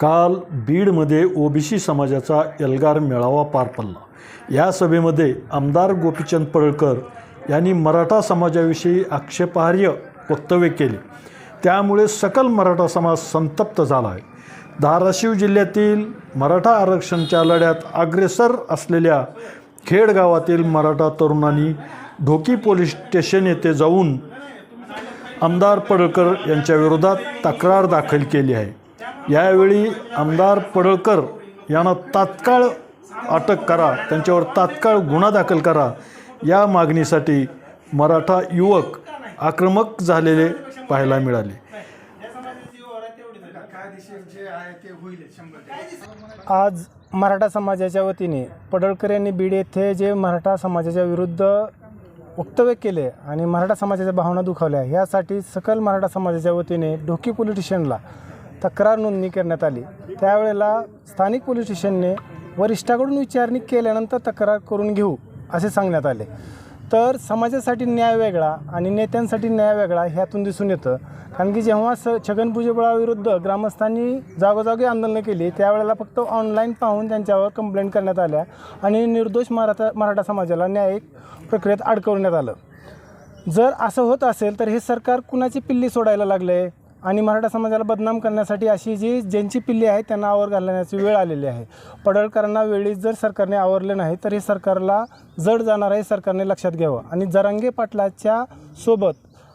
काल बीडमध्ये ओबीसी समाजाचा एल्गार मेळावा पार पडला. या सभेमध्ये आमदार गोपीचंद पडळकर यांनी मराठा समाजाविषयी आक्षेपार्ह वक्तव्य केले. त्यामुळे सकल मराठा समाज संतप्त झाला आहे धाराशिव जिल्ह्यातील मराठा आरक्षणच्या लढ्यात अग्रेसर असलेल्या खेड गावातील मराठा तरुणांनी ढोकी पोलीस स्टेशन येथे जाऊन आमदार पडळकर यांच्या विरोधात तक्रार दाखल केली आहे. यावेळी आमदार पडळकर यांना तात्काळ अटक करा त्यांच्यावर तात्काळ गुन्हा दाखल करा. या मागणीसाठी मराठा युवक आक्रमक झालेले पाहायला मिळाले. आज मराठा समाजाच्या वतीने पडळकर यांनी बीड येथे जे मराठा समाजाच्या विरुद्ध वक्तव्य केले आणि मराठा समाजाच्या भावना दुखावल्या यासाठी सकल मराठा समाजाच्या वतीने ढोकी पोलीस स्टेशनला तक्रार नोंदणी करण्यात आली. त्यावेळेला स्थानिक पोलीस स्टेशनने वरिष्ठाकडून विचारणी केल्यानंतर तक्रार करून घेऊ असे सांगण्यात आले. तर समाजासाठी न्याय वेगळा आणि नेत्यांसाठी न्याय वेगळा ह्यातून दिसून येतं. कारण की जेव्हा स छगन भुजबळाविरुद्ध ग्रामस्थांनी जागोजागी आंदोलनं केली त्यावेळेला फक्त ऑनलाईन पाहून त्यांच्यावर कंप्लेंट करण्यात आल्या आणि निर्दोष मराठा मराठा समाजाला न्यायिक प्रक्रियेत अडकवण्यात आलं. जर असं होत असेल तर हे सरकार कुणाची पिल्ली सोडायला लागले आणि मराठा समाजाला बदनाम करण्यासाठी अशी जी ज्यांची पिल्ली आहे त्यांना आवर घालण्याची वेळ आलेली आहे. पडळकरांना वेळीच जर सरकारने आवरले नाही तर हे सरकारला जड जाणार आहे सरकारने लक्षात घ्यावं. आणि जरांगे पाटलाच्या सोबत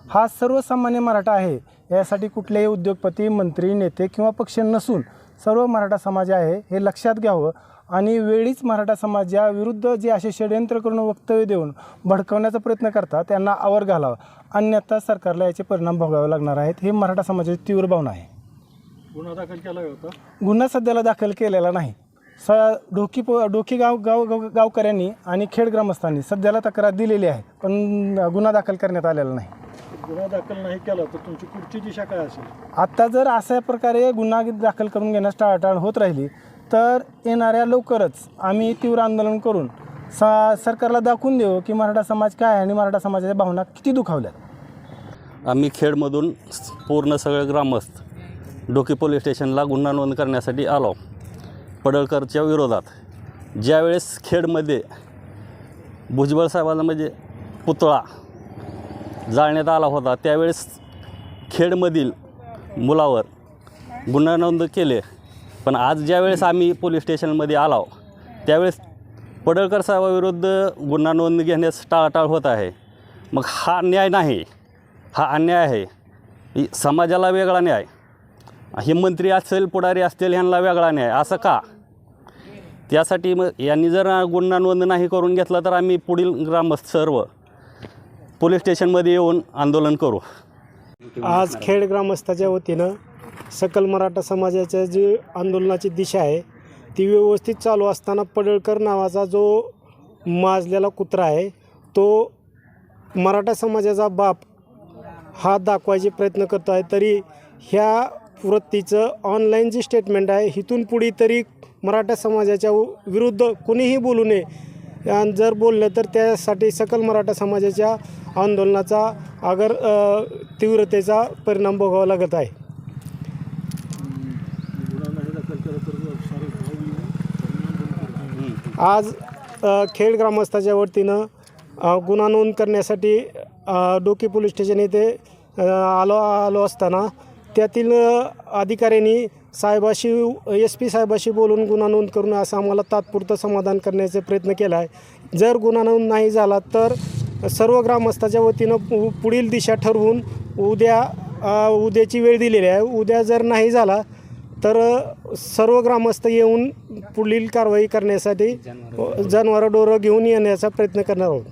हा सर्वसामान्य मराठा आहे यासाठी कुठलेही उद्योगपती मंत्री नेते किंवा पक्ष नसून सर्व मराठा समाज आहे हे लक्षात घ्यावं. आणि वेळीच मराठा समाज या विरुद्ध जे असे षडयंत्र करून वक्तव्य देऊन भडकवण्याचा प्रयत्न करतात त्यांना आवर घालावा. अन्यथा सरकारला याचे परिणाम भोगावे लागणार आहेत हे मराठा समाजाची तीव्र भावना आहे. गुन्हा दाखल केला होता? गुन्हा सध्याला दाखल केलेला नाही. स डोकी पो डोकी गाव गाव गाव गावकऱ्यांनी आणि खेड ग्रामस्थांनी सध्याला तक्रार दिलेली आहे पण गुन्हा दाखल करण्यात आलेला नाही. गुन्हा दाखल नाही केला तर तुमची पुढची दिशा काय असेल. आत्ता जर अशा प्रकारे गुन्हा दाखल करून घेण्यास टाळाटाळ होत राहिली तर येणाऱ्या लवकरच आम्ही तीव्र आंदोलन करून सा सरकारला दाखवून देऊ की मराठा समाज काय आहे आणि मराठा समाजाच्या भावना किती दुखावल्यात आम्ही खेडमधून पूर्ण सगळे ग्रामस्थ डोकी पोलीस स्टेशनला गुन्हा नोंद करण्यासाठी आलो. पडळकरच्या विरोधात ज्यावेळेस खेडमध्ये भुजबळ साहेबांना म्हणजे पुतळा जाळण्यात आला होता. त्यावेळेस खेडमधील मुलावर गुन्हा नोंद केले. पण आज ज्यावेळेस आम्ही पोलीस स्टेशनमध्ये आलो त्यावेळेस पडळकर साहेबाविरुद्ध गुन्हा नोंद घेण्यास टाळाटाळ होत आहे. मग हा न्याय नाही हा अन्याय आहे. ही समाजाला वेगळा न्याय हे मंत्री असेल पुढारी असतील ह्यांना वेगळा न्याय असं का? त्यासाठी मग यांनी जर गुन्हा नोंद नाही करून घेतला तर आम्ही पुढील ग्रामस्थ सर्व पोलीस स्टेशनमध्ये येऊन आंदोलन करू. आज खेड ग्रामस्थाच्या वतीनं सकल मराठा समाजाच्या जी आंदोलनाची दिशा आहे ती व्यवस्थित चालू असताना पडळकर नावाचा जो माजलेला कुत्रा आहे तो मराठा समाजाचा बाप हा दाखवायचे प्रयत्न करतो आहे. तरी ह्या वृत्तीचं ऑनलाईन जी स्टेटमेंट आहे इथून पुढे तरी मराठा समाजाच्या विरुद्ध कुणीही बोलू नये आणि जर बोललं तर त्यासाठी सकल मराठा समाजाच्या आंदोलनाचा अगर तीव्रतेचा परिणाम भोगावा लागत आहे. आज खेड ग्रामस्थाच्या वतीनं गुन्हा नोंद करण्यासाठी डोकी पोलीस स्टेशन येथे आलो आलो असताना त्यातील अधिकाऱ्यांनी साहेबाशी एस पी साहेबाशी बोलून गुन्हा नोंद करून असं आम्हाला तात्पुरतं समाधान करण्याचा प्रयत्न केला आहे. जर गुन्हा नोंद नाही झाला तर सर्व ग्रामस्थाच्या वतीनं पु पुढील दिशा ठरवून उद्या उद्याची वेळ दिलेली आहे. उद्या जर नाही झाला तर सर्व ग्रामस्थ येऊन पुढील कारवाई करण्यासाठी जनावरं डोरं घेऊन येण्याचा प्रयत्न करणार आहोत.